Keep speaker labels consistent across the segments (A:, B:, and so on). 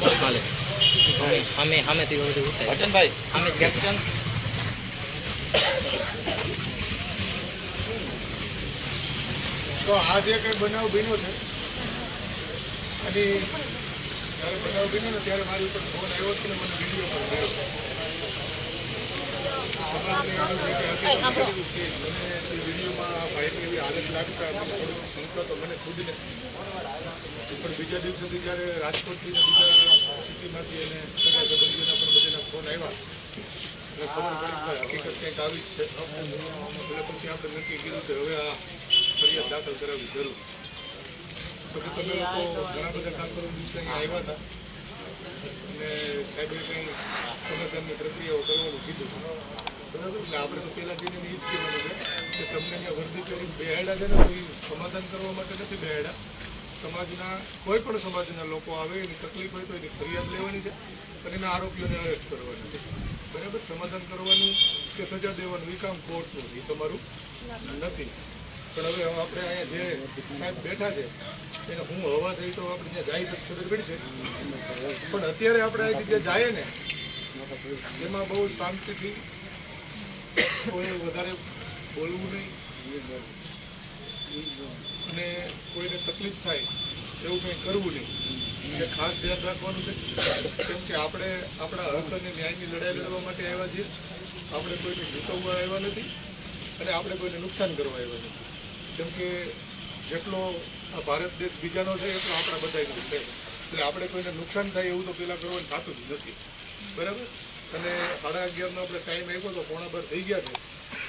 A: હાલે અમે સામેથી બધું ઉતારી
B: ભજનભાઈ
A: સામે કેપ્ટન.
C: તો આ જે કંઈ બનાવ બન્યો છે અને જ્યારે બનાવ બન્યો ને ત્યારે મારી ઉપર ફોન આવ્યો છે ને મને વીડિયો પણ મને વિડીયોમાં ભાઈ ભાઈની એવી હાલત લાગતા મને થોડીક શંકા તો મને ખુદને. પણ બીજા દિવસેથી જ્યારે રાજકોટથી બીજા સિટીમાંથી અને સગા સંબંધીઓના પણ બધાના ફોન આવ્યા, એટલે ખબર પડી કે હકીકત કંઈક આવી જ છે. એટલે પછી આપણે નક્કી કીધું કે હવે આ ફરિયાદ દાખલ કરાવવી જરૂર તો તમે લોકો ઘણા બધા કામકારો દિવસે અહીંયા આવ્યા હતા. અને સાહેબે કંઈ સમાધાનની પ્રક્રિયાઓ કરવાનું કીધું. બરાબર? એટલે આપણે તો પહેલાં જઈને એ જ કહેવાનું છે કે તમને અહીંયા વર્દી કરી બેહાડ્યા છે ને એ સમાધાન કરવા માટે નથી બેહાડ્યા? સમાજના, કોઈ પણ સમાજના લોકો આવે, એની તકલીફ હોય તો એની ફરિયાદ લેવાની છે અને એના આરોપીઓને અરેસ્ટ કરવાના છે. બરાબર? સમાધાન કરવાનું કે સજા દેવાનું? એ કામ કોર્ટનું એ તમારું નથી. પણ હવે આપણે અહીંયા જે સાહેબ બેઠા છે, એને હું હવા થઈ તો આપણે ત્યાં જાય તો ખબર પડી છે. પણ અત્યારે આપણે અહીંથી જે જાય ને, એમાં બહુ શાંતિથી કોઈ વધારે બોલવું નહીં. અને કોઈને તકલીફ થાય, એવું કંઈ કરવું નહીં. એ ખાસ ધ્યાન રાખવાનું છે, કેમ કે આપણે આપણા હક અને ન્યાયની લડાઈ લડવા માટે આવ્યા છીએ. આપણે કોઈને જીતવવા આવ્યા નથી અને આપણે કોઈને નુકસાન કરવા આવ્યા નથી. કેમ કે જેટલો આ ભારત દેશ બીજાનો છે, એટલો આપણા બધાનો છે. એટલે આપણે કોઈને નુકસાન થાય એવું તો પેલા કરવાનું થતું જ નથી. બરાબર? અને સાડા અગિયારનો આપણે ટાઈમ આવ્યો તો પોણા બાર થઈ ગયા છે.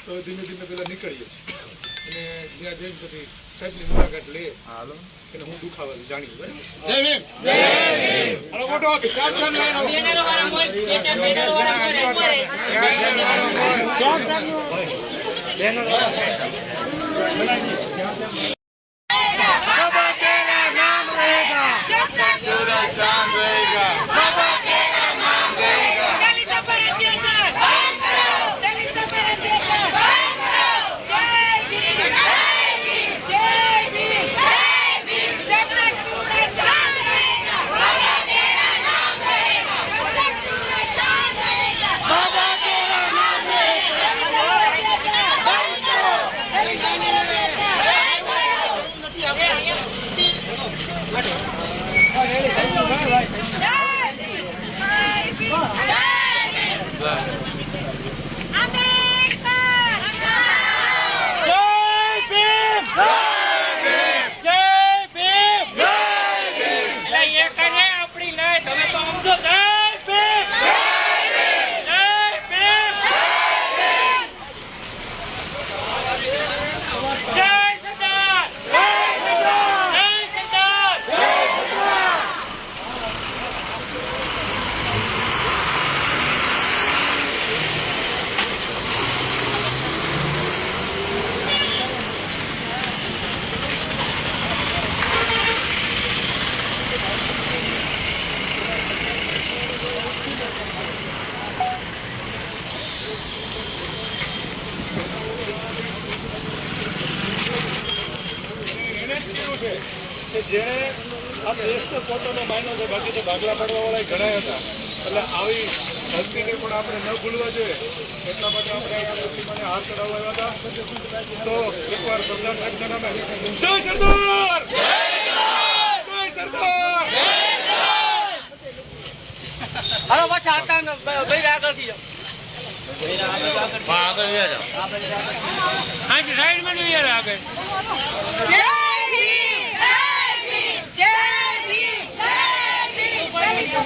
C: તો ધીમે ધીમે પેલા નીકળીએ છીએ. ત્યાં જઈને પછી સાહેબની મુલાકાત લઈએ. અને હું દુખાવા જાણી બરાબર?
D: દલિતો
C: છે બાકી તો ભાગલા પાડવાવાળા ઘણા હતા. એટલે આવી હસ્તીને પણ આપણે ન ભૂલવા જોઈએ. એટલા માટે આપણે પ્રતિમાને હાર ચડાવવા આવ્યા હતા. તો એકવાર સરદાર સાહેબના નામે જય સરદાર! જય સરદાર!
E: હાલો પાછા આટા ભાઈ આગળથી જાઓ.
B: હા સાઈડમાં નહીં યાર આગળ.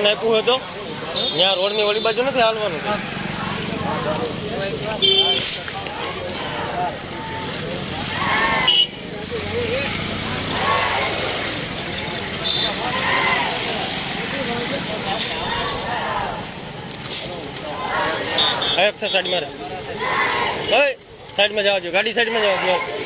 F: પ્રોટેક્શન આપ્યું હતું. ત્યાં રોડની ઓલી બાજુ નથી હાલવાનું. એક સાઈડમાં રહે સાઈડમાં જવા દો ગાડી સાઈડમાં જવા દો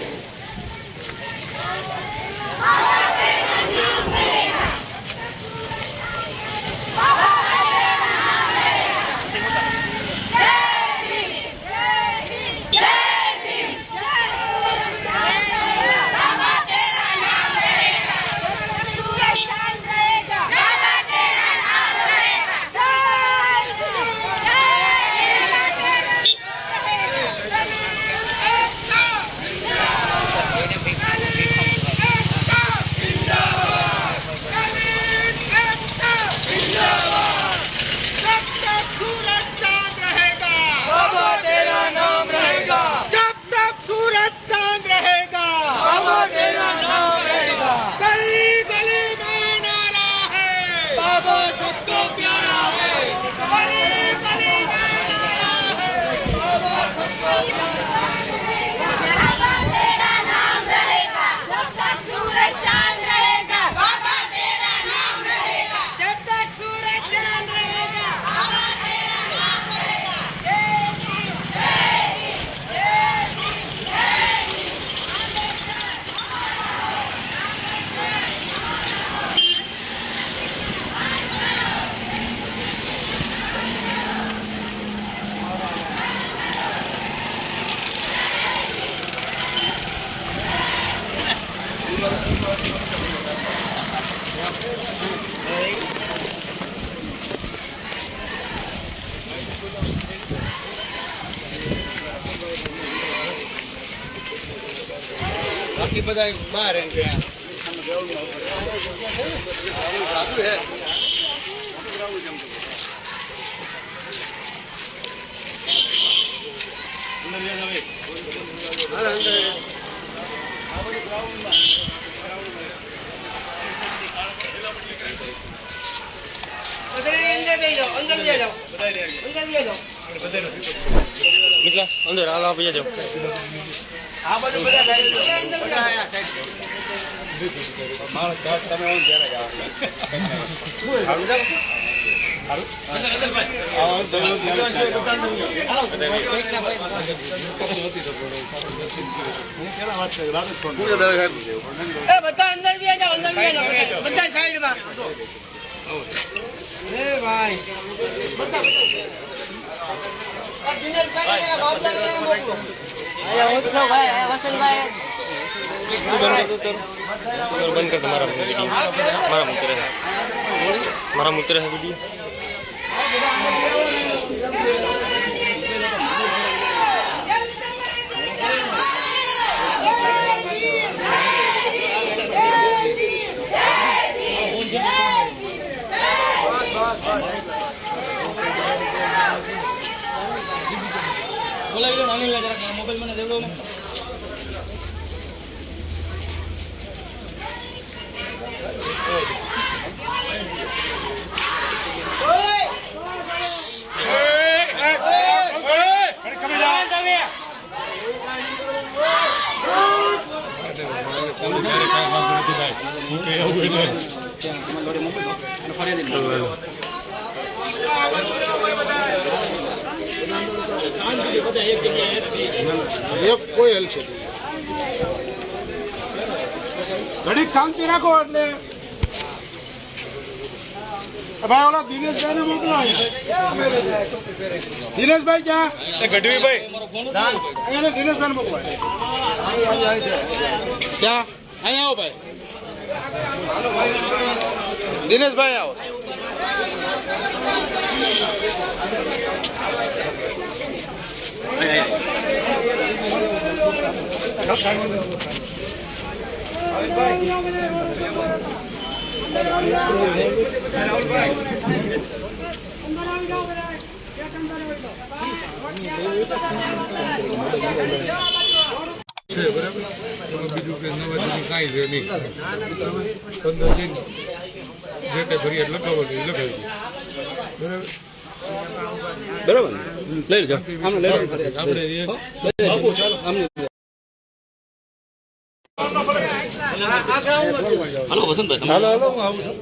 C: બધા બહાર એમ કે સાદું હે
E: બધા અંદર બેસી જાઓ અંદર બેસી જાઓ અંદર બેસી જાઓ
F: મિત્લા અંદર હાલ આપી જાઓ
C: આ બધું
E: બધા
C: માણસ ચાર તમે આવો ને ત્યારે જ આવો. હારું જાઓ. હારું? આવો, દોડો, દોડો, હું પેલા વાત કરી, રાત જ ફોન કર્યો.
E: એ બધા અંદર બેસી જાઓ અંદર બેસી જાઓ બધા. સાઈડમાં એ ભાઈ બધા બધા. આ દિનેશભાઈ એને મોકલો.
F: બંધ કર મારા વીડિયો મારા મિત્ર મારા મિત્ર વીડિયો
B: બોલાવી લો નાની જરાક મોબાઈલ મને દેવડો ને
C: એક કોઈ હલ છે. ઘડીક શાંતિ રાખો એટલે. ભાઈ ઓલા દિનેશભાઈ ને મોકલો દિનેશભાઈ ક્યાં? ગઢવીભાઈ. દિનેશભાઈ ને મોકલો. ક્યાં? અહીંયા આવો ભાઈ. દિનેશભાઈ આવો. કાંઈ નહીં જે કંઈ ફરિયાદ લખાવો લખાવી બરાબર?
E: લઈ લેજો આમને લઈ લેજો
F: હાલો વસંતભાઈ તમે
E: હાલો હાલો. હું આવું છું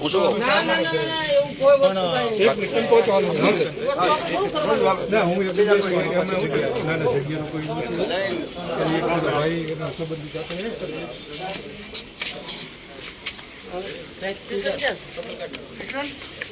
E: હું શું કહું
C: એક મિનિટ ટેમ્પો ચાલુ ના હું એ બીજા કોઈ એમાં એવું જગ્યાનો કોઈ નથી. એક ભાઈ એના સંબંધી જાતે
B: આપણે બધા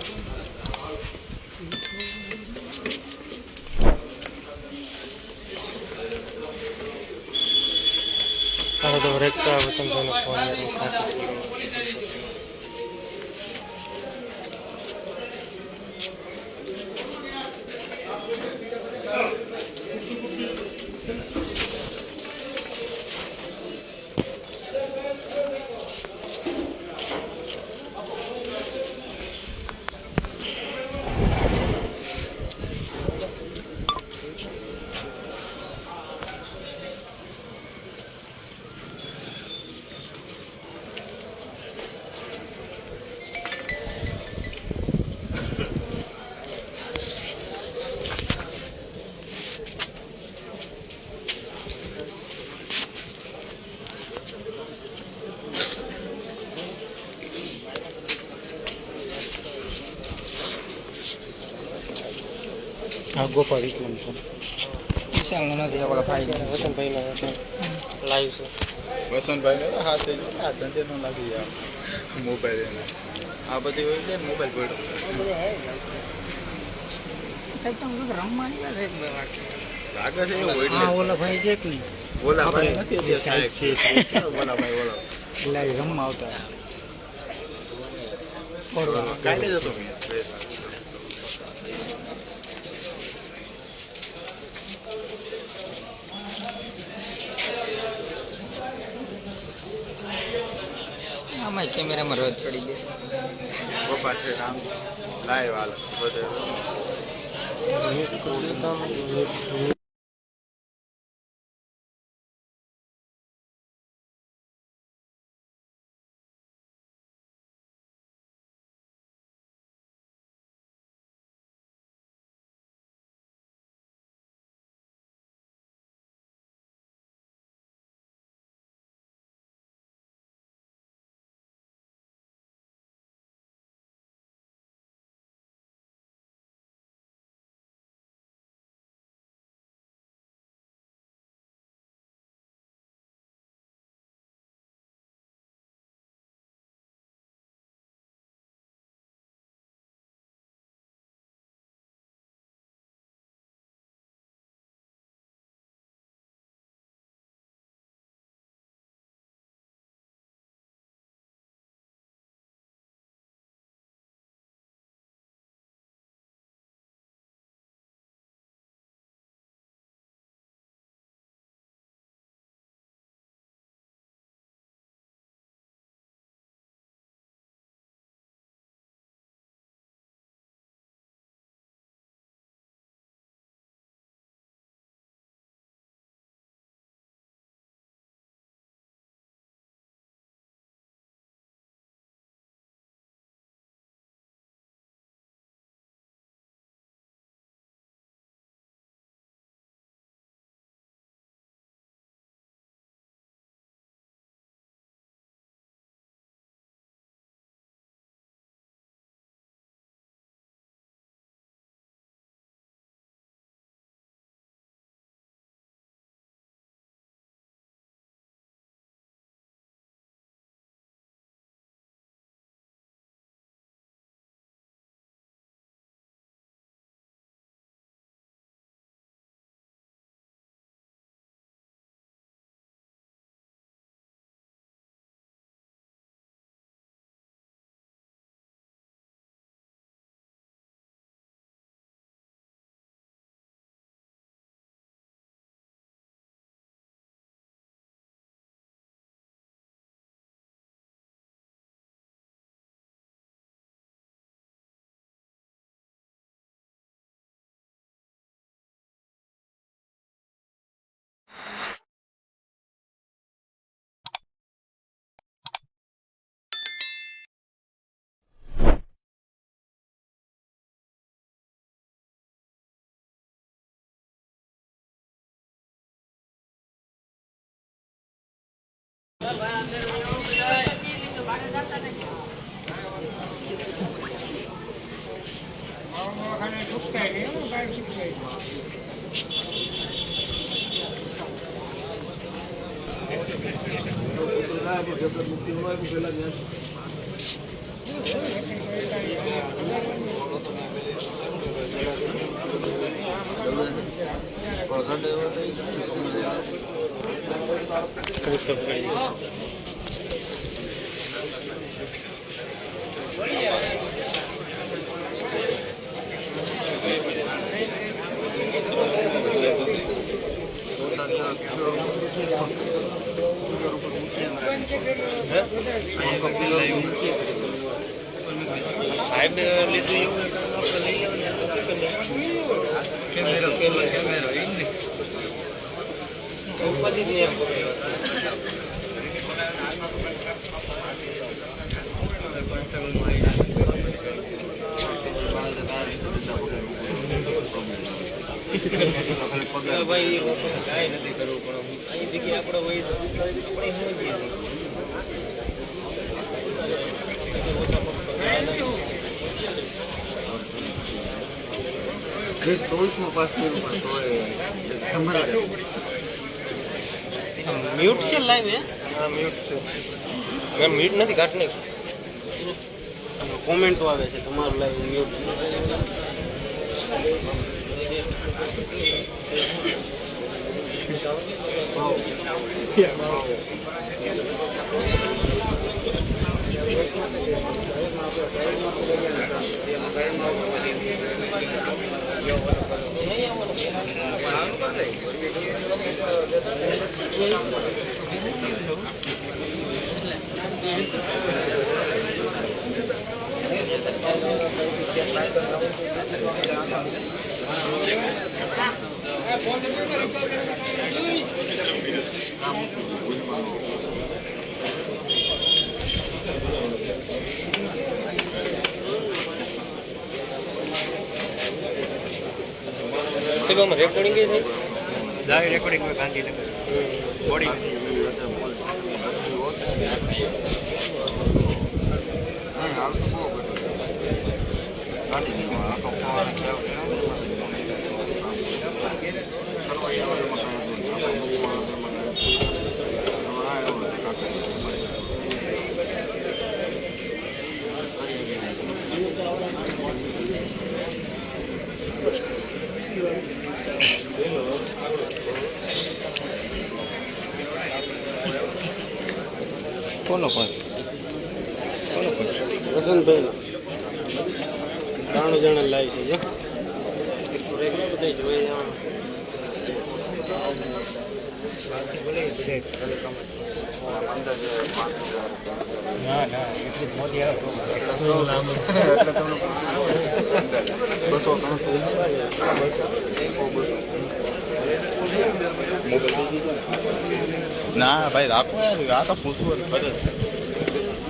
B: આપણે શાંતિથી
F: હવે તો રેખતા વસંતભાઈનો ફોન
A: હા ગોપાલ વિક્રમ છે વિશાલનો નથી આપણા ભાઈ
F: વસંતભાઈનો લાઈવ છે.
D: વસંતભાઈ ને હાથે આ ધંધે લાગી મોબાઈલ એને. આ બધી હોય છે મોબાઈલ પડ્યો લાગે છે
A: હા ઓલા ભાઈ છે કે નહીં?
D: ઓલા ભાઈ નથી
A: સાહેબ છે,
D: ઓલા ભાઈ ઓલા
A: એટલે રમવા આવતા
D: કાલે જતો મેં
A: આમાં કેમેરામાં રોજ છોડી દે
D: પપ્પા છે આમ લાઈવ હાલ.
F: કરી દો. સાહેબ લીધું એવું લઈ આવીએ તો શું કરીએ? ઉપાધિ જ નહીં ભાઈ એ લોકોને કાંઈ નથી કરવું પણ અહીં જગ્યાએ આપણે હોય તો આપણે શું જઈએ
G: ચોવીસમાં પાસ કર્યું પણ તોય સંભાળે
E: મ્યુટ છે લાઈવ હે?
F: હા મ્યુટ છે. મેં મ્યુટ નથી કાઢ નાખ
E: કોમેન્ટો આવે છે તમારું live mute Yeah. Thank you.
F: સેવામાં રેકોર્ડિંગ એ થઈ
H: લાઈવ રેકોર્ડિંગમાં ગાંધીનગર બોડી
G: નહીં હાલ તો બહુ બધું કાઢી દીધું આ તો સવારે ખ્યાલ કર્યો ને કરવા આવ્યો એમાં કાંઈ
E: વસંતભાઈ ત્રાણું જણા લાવી છે
G: બસો ના, ભાઈ, રાખો યાર, આ તો પૂછવું જ પડે.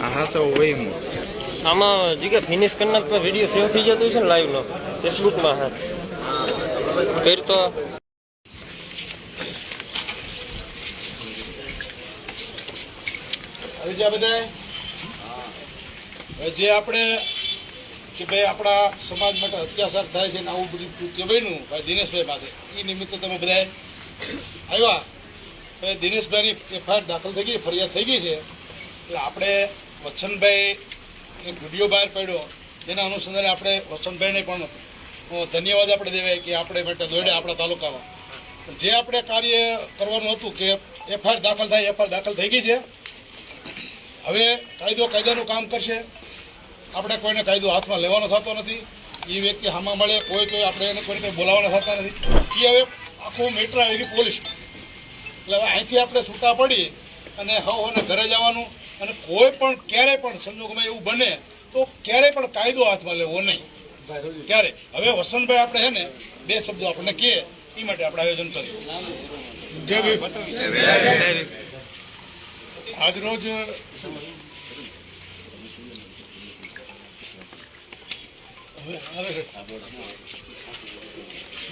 G: આ હા સૌ હોય
F: આમાં જગ્યા ફિનિશ કરી નાખ વીડિયો સેવ થઈ જતો છે ને લાઈવનો ફેસબુકમાં હા. કરી તો?
B: જે આપણે કે ભાઈ આપણા સમાજ માટે અત્યાચાર થાય છે ને આવું બધું કહેવાયનું ભાઈ દિનેશભાઈ પાસે એ નિમિત્તે તમે બધા આવ્યા. દિનેશભાઈની એફઆઈઆર દાખલ થઈ ગઈ, ફરિયાદ થઈ ગઈ છે. એટલે આપણે વચ્છનભાઈ એક વીડિયો બહાર પાડ્યો, જેના અનુસંધાને આપણે વસંતભાઈને પણ ધન્યવાદ આપણે દેવાય કે આપણે માટે દોડ્યા આપણા તાલુકામાં. જે આપણે કાર્ય કરવાનું હતું કે એફઆઈઆર દાખલ થાય, એફઆઈઆર દાખલ થઈ ગઈ છે. હવે કાયદો કાયદાનું કામ કરશે. આપણે કોઈને કાયદો હાથમાં લેવાનો થતો નથી. એ વ્યક્તિ હામાં મળે, કોઈ કોઈ આપણે એને કોઈ કોઈ બોલાવવાના થતા નથી. એ હવે આખું મેટર આવી પોલીસ. એટલે હવે અહીંથી આપણે છૂટા પડી અને હવ અને ઘરે જવાનું. અને કોઈ પણ ક્યારે પણ સંજોગોમાં એવું બને તો ક્યારે પણ કાયદો હાથમાં લેવો નહીં. ક્યારે? હવે વસંતભાઈ આપણે હે ને બે શબ્દો આપણને કહે એ માટે આપણે આયોજન કર્યું જય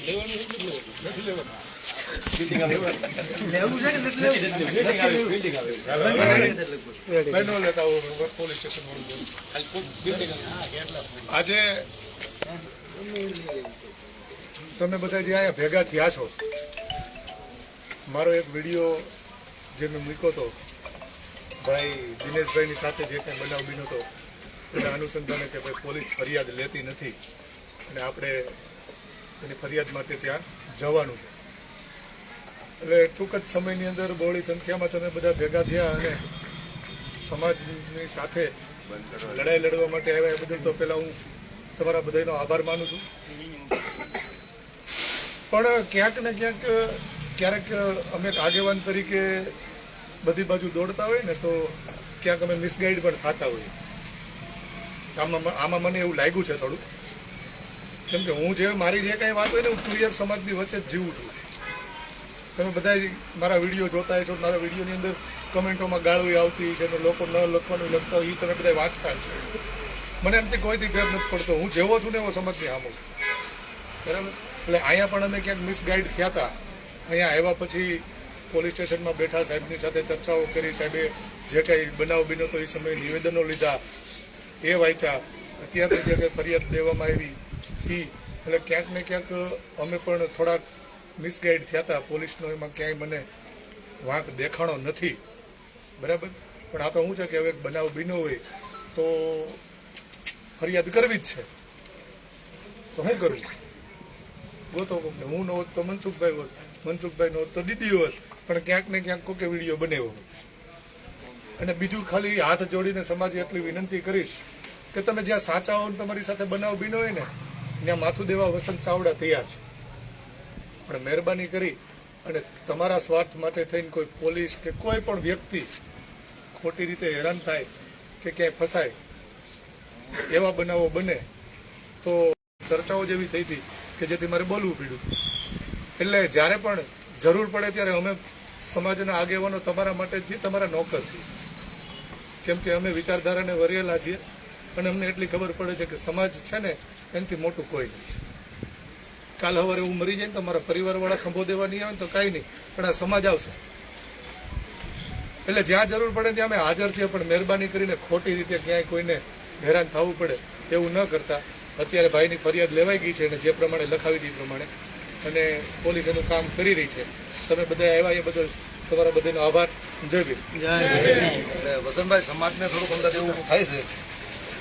B: લેવાનું નથી રોજ આજે તમે બધા જે આયા ભેગા થયા છો, મારો એક વીડિયો જે મેં મૂક્યો હતો,
C: ભાઈ દિનેશભાઈની સાથે જે કંઈ બનાવ બન્યો હતો, એના અનુસંધાને કે ભાઈ પોલીસ ફરિયાદ લેતી નથી, અને આપણે એની ફરિયાદ માટે ત્યાં જવાનું છે. એટલે ટૂંક જ સમયની અંદર બહોળી સંખ્યામાં તમે બધા ભેગા થયા અને સમાજની સાથે લડાઈ લડવા માટે આવ્યા એ બદલ તો પહેલાં હું તમારા બધાનો આભાર માનું છું. પણ ક્યાંક ને ક્યાંક, ક્યારેક અમે આગેવાન તરીકે બધી બાજુ દોડતા હોય ને તો ક્યાંક અમે મિસગાઈડ પણ થતા હોઈએ. આમાં આમાં મને એવું લાગ્યું છે થોડું કેમ કે હું જે, મારી જે કાંઈ વાત હોય ને, હું ક્લિયર સમાજની વચ્ચે જ જીવું છું. તમે બધા મારા વીડિયો જોતા છો મારા વિડીયોની અંદર કમેન્ટોમાં ગાળવી આવતી છે અને લોકો ન લખવાનું લખતા હોય એ તમે બધા વાંચતા છો મને એમથી કોઈથી ફેર નથી પડતો. હું જેવો છું ને એવો સમજ નહીં આમ બરાબર? એટલે અહીંયા પણ અમે ક્યાંક મિસગાઈડ થયા હતા. અહીંયા આવ્યા પછી પોલીસ સ્ટેશનમાં બેઠા, સાહેબની સાથે ચર્ચાઓ કરી, સાહેબે જે કંઈ બનાવ બીનો તો એ સમયે નિવેદનો લીધા. એ વાંચ્યા. અત્યારે જે કંઈ ફરિયાદ દેવામાં આવી એ એટલે ક્યાંક ને ક્યાંક અમે પણ થોડાક મિસગાઈડ થયા હતા. પોલીસનો એમાં ક્યાંય મને વાંક દેખાણો નથી. બરાબર? પણ આ તો શું છે કે હવે બનાવ બીનો હોય તો ફરિયાદ કરવી જ છે. તો શું કરવું ગોતો કોકને હું ન હોત તો મનસુખભાઈ હોત. મનસુખભાઈ ન હોત તો દીદી હોત. પણ ક્યાંક ને ક્યાંક કોકે વીડિયો બનેવો અને બીજું ખાલી હાથ જોડીને સમાજ એટલી વિનંતી કરીશ કે તમે જ્યાં સાચા હો તમારી સાથે બનાવ બીનો હોય ને, ત્યાં માથું દેવા વસંત ચાવડા તૈયાર છે. પણ મહેરબાની કરી અને તમારા સ્વાર્થ માટે થઈને કોઈ પોલીસ કે કોઈ પણ વ્યક્તિ ખોટી રીતે હેરાન થાય કે ક્યાંય ફસાય, એવા બનાવો બને તો ચર્ચાઓ જેવી થઈ હતી કે જેથી મારે બોલવું પડ્યું એટલે જ્યારે પણ જરૂર પડે ત્યારે અમે સમાજના આગેવાનો તમારા માટે જ તમારા નોકર છીએ. કેમ અમે વિચારધારાને વરેલા છીએ અને અમને એટલી ખબર પડે છે કે સમાજ છે ને એનાથી મોટું કોઈ નથી. કાલ સવારે હું મરી જાય ને તો મારા પરિવારવાળા ખંભો દેવા નહીં આવે ને તો કાંઈ નહીં. પણ આ સમાજ આવશે. એટલે જ્યાં જરૂર પડે ત્યાં અમે હાજર છીએ પણ મહેરબાની કરીને ખોટી રીતે ક્યાંય કોઈને હેરાન થવું પડે એવું ન કરતા. અત્યારે ભાઈની ફરિયાદ લેવાઈ ગઈ છે અને જે પ્રમાણે લખાવી દીધી પ્રમાણે. અને પોલીસ એનું કામ કરી રહી છે. તમે બધા આવ્યા એ બદલ તમારા બધાનો આભાર. જય ભીમ.
I: વસંતભાઈ સમાજને થોડુંક અંદર એવું થાય છે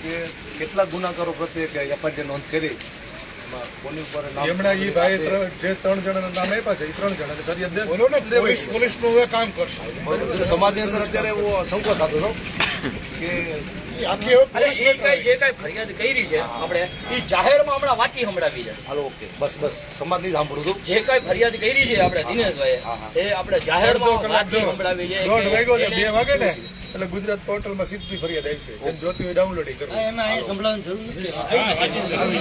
I: કે કેટલા ગુનાકારો પ્રત્યે કે એફઆઈઆર નોંધ કરી?
C: એમણા એ ભાઈ જે ત્રણ જણાના નામ આપ્યા છે એ ત્રણ જણાને ફરિયાદ દે-
A: પોલીસ પોલીસનું હવે કામ કરશે.
I: સમાજની અંદર અત્યારે એવો સંકોચ થતો હતો કે
A: આખી હવે
J: અરે કઈ જે કઈ ફરિયાદ કરી છે આપણે એ જાહેરમાં હમણાં વાંચી સંભળાવી છે.
I: Hello okay. બસ બસ. સમાજની સાંભળું હતું
J: જે કઈ ફરિયાદ કરી છે આપણે દિનેશભાઈ એ આપણે જાહેરમાં વાંચી સંભળાવી છે
C: વાગ્યો બે વાગે ને? એટલે ગુજરાત પોર્ટલમાં સીધી ફરિયાદ આવી છે જેને જોતી હોય ડાઉનલોડ કરવું
A: એમાં એ સંભળાવવાની જરૂર નથી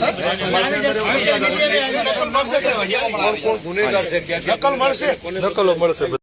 C: નકલ મળશે
G: નકલો મળશે